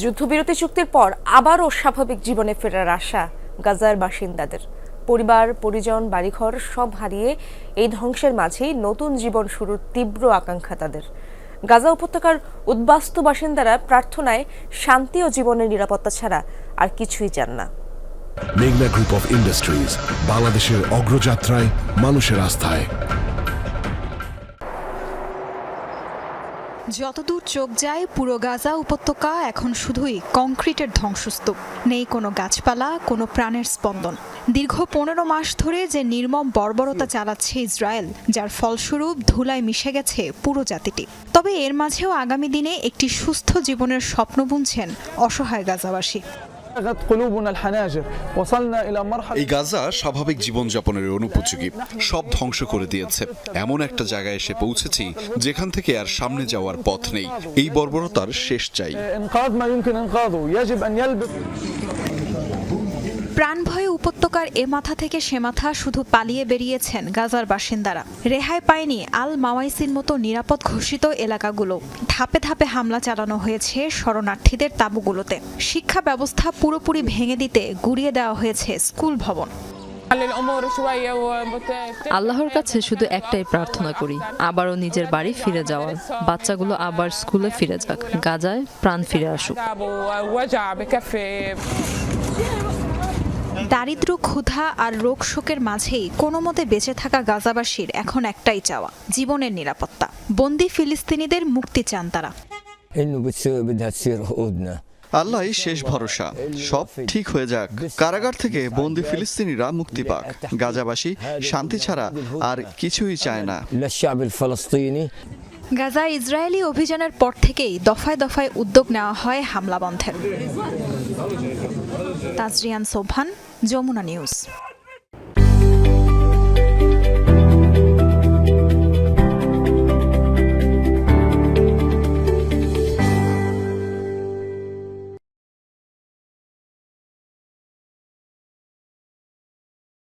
যুদ্ধবিরতি চুক্তির পর আবারও স্বাভাবিক জীবনে ফেরার আশা গাজার বাসিন্দাদের। পরিবার, পরিজন, বাড়িঘর সব হারিয়ে এই ধ্বংসের মাঝেই নতুন জীবন শুরুর তীব্র আকাঙ্ক্ষা তাদের। গাজা উপত্যকার উদ্বাস্তু বাসিন্দারা প্রার্থনায় শান্তি ও জীবনের নিরাপত্তা ছাড়া আর কিছুই চান না। মেঘনা গ্রুপ অফ ইন্ডাস্ট্রিজ, বাংলাদেশের অগ্রযাত্রায় মানুষের আস্থায়। যতদূর চোখ যায়, পুরো গাজা উপত্যকা এখন শুধুই কংক্রিটের ধ্বংসস্তূপ। নেই কোনো গাছপালা, কোনো প্রাণের স্পন্দন। দীর্ঘ পনেরো মাস ধরে যে নির্মম বর্বরতা চালাচ্ছে ইসরায়েল, যার ফলস্বরূপ ধুলায় মিশে গেছে পুরো জাতিটি। তবে এর মাঝেও আগামী দিনে একটি সুস্থ জীবনের স্বপ্ন বুনছেন অসহায় গাজাবাসী। এই গাজা স্বাভাবিক জীবনযাপনের অনুপযোগী। সব ধ্বংস করে দিয়েছে। এমন একটা জায়গায় এসে পৌঁছেছি যেখান থেকে আর সামনে যাওয়ার পথ নেই। এই বর্বরতার শেষ চাই। প্রাণভয়ে উপত্যকার এ মাথা থেকে সে মাথা শুধু পালিয়ে বেরিয়েছেন গাজার বাসিন্দারা। রেহাই পায়নি আল মাওয়াইসির মতো নিরাপদ ঘোষিত এলাকাগুলো। ধাপে ধাপে হামলা চালানো হয়েছে শরণার্থীদের তাবুগুলোতে। শিক্ষা ব্যবস্থা পুরোপুরি ভেঙে দিতে গুড়িয়ে দেওয়া হয়েছে স্কুল ভবন। আল্লাহর কাছে শুধু একটাই প্রার্থনা করি, আবারও নিজের বাড়ি ফিরে যাওয়ার। বাচ্চাগুলো আবার স্কুলে ফিরে যাক, গাজায় প্রাণ ফিরে আসুক। দারিদ্র, ক্ষুধা আর রোগ শোকের মাঝেই কোনো মতে বেঁচে থাকা গাজাবাসীর এখন একটাই চাওয়া, জীবনের নিরাপত্তা। বন্দি ফিলিস্তিনিদের মুক্তি চান তারা। আল্লাহ শেষ ভরসা। সব ঠিক হয়ে যাক। কারাগার থেকে বন্দি ফিলিস্তিনিরা মুক্তি পাক। গাজাবাসী শান্তি ছাড়া আর কিছুই চায় না। গাজা ইসরায়েলি অভিযানের পর থেকেই দফায় দফায় উদ্যোগ নেওয়া হয় হামলা বন্ধের। তাজরিয়ান সোভান যমুনা নিউজ।